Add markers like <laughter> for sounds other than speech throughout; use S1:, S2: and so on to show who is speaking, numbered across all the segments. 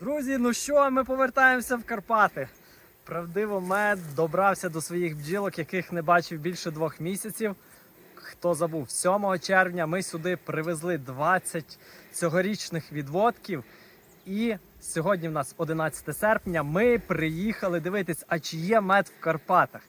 S1: Друзі, ну що, ми повертаємося в Карпати. Правдиво, мед добрався до своїх бджілок, яких не бачив більше двох місяців. Хто забув, 7 червня ми сюди привезли 20 цьогорічних відводків. І сьогодні в нас 11 серпня. Ми приїхали дивитись, а чи є мед в Карпатах.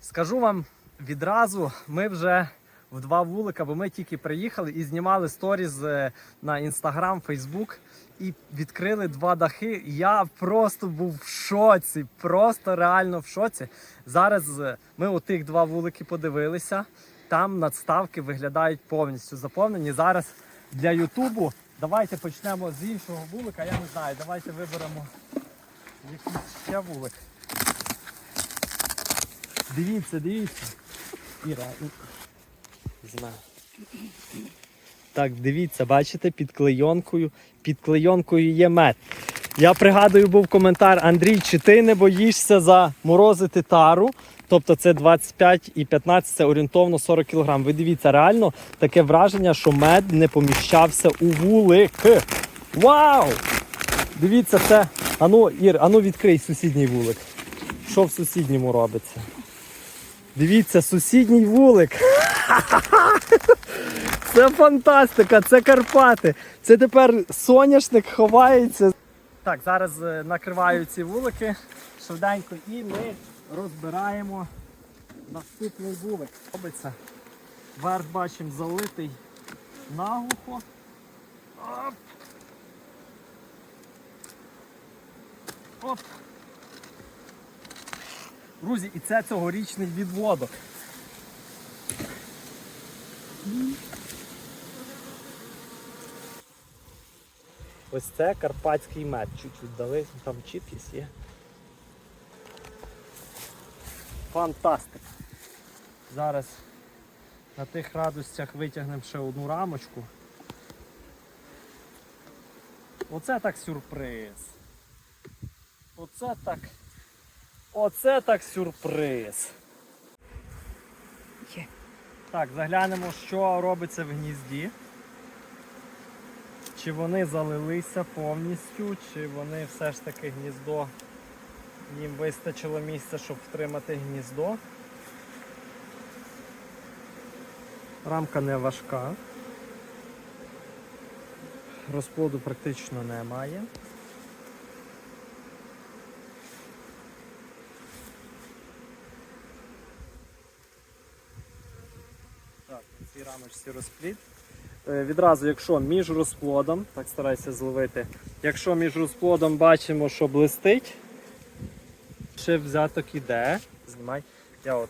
S1: Скажу вам відразу, ми вже в два вулика, бо ми тільки приїхали і знімали сторіз е, на інстаграм, Фейсбук і відкрили два дахи. Я просто був в шоці, просто реально в шоці. Зараз е, ми у тих два вулики подивилися. Там надставки виглядають повністю заповнені. Зараз для Ютубу давайте почнемо з іншого вулика. Я не знаю, давайте виберемо якийсь ще вулик. Дивіться, дивіться. Іра, знаю. Так, дивіться, бачите, під клейонкою. Під клейонкою є мед. Я пригадую, був коментар Андрій, чи ти не боїшся заморозити тару? Тобто це 25 і 15, це орієнтовно 40 кг. Ви дивіться, реально таке враження, що мед не поміщався у вулик. Вау! Дивіться, це. Ану, Ір, ану відкрий сусідній вулик. Що в сусідньому робиться? Дивіться, сусідній вулик. <laughs> Це фантастика, це Карпати. Це тепер соняшник ховається. Так, зараз е, накриваю ці вулики швиденько і ми розбираємо наступний вулик. Робиться. Верх бачимо залитий наглухо. Оп. Оп. Друзі, і це цьогорічний відводок. Ось це карпатський мед. Чуть-чуть дали, там чіткість є. Фантастика. Зараз на тих радостях витягнемо ще одну рамочку. Оце так сюрприз. Оце так. Оце так сюрприз.
S2: Є.
S1: Так, заглянемо, що робиться в гнізді. Чи вони залилися повністю, чи вони все ж таки гніздо, їм вистачило місця, щоб втримати гніздо. Рамка не важка. Розплоду практично немає. Так, цій рамочці розплід. Е, Відразу, якщо між розплодом, так старайся зловити, якщо між розплодом бачимо, що блистить, ще взяток іде. Знімай. Я от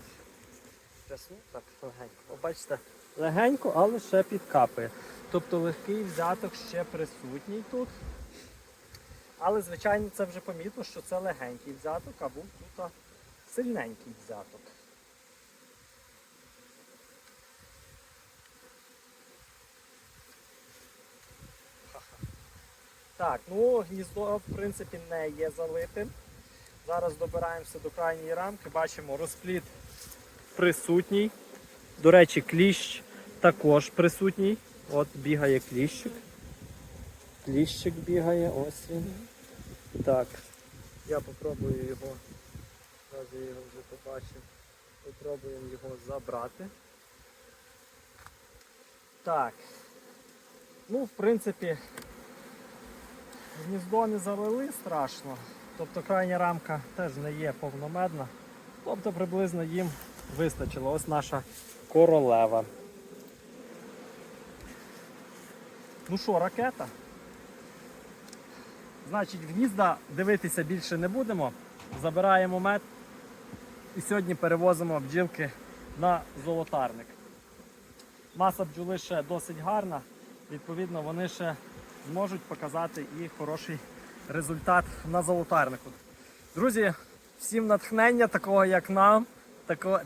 S1: трясну так легенько. О, бачите, легенько, але ще підкапує. Тобто легкий взяток ще присутній тут. Але, звичайно, це вже помітно, що це легенький взяток, а був тут сильненький взяток. Так, ну гніздо в принципі не є залитим. Зараз добираємося до крайньої рамки, бачимо розпліт присутній. До речі, кліщ також присутній. От бігає кліщик. Кліщик бігає, ось він. Так, я попробую його. Зараз я його вже побачив. Попробуємо його забрати. Так. Ну, в принципі, Гніздо не завели страшно, тобто крайня рамка теж не є повномедна. Тобто приблизно їм вистачило. Ось наша королева. Ну що, ракета? Значить, гнізда дивитися більше не будемо. Забираємо мед і сьогодні перевозимо бджілки на золотарник. Маса бджоли ще досить гарна, відповідно, вони ще зможуть показати і хороший результат на золотарнику. Друзі, всім натхнення, такого як нам,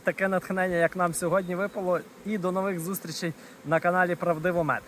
S1: таке натхнення, як нам сьогодні випало. І до нових зустрічей на каналі Правдиво Мед.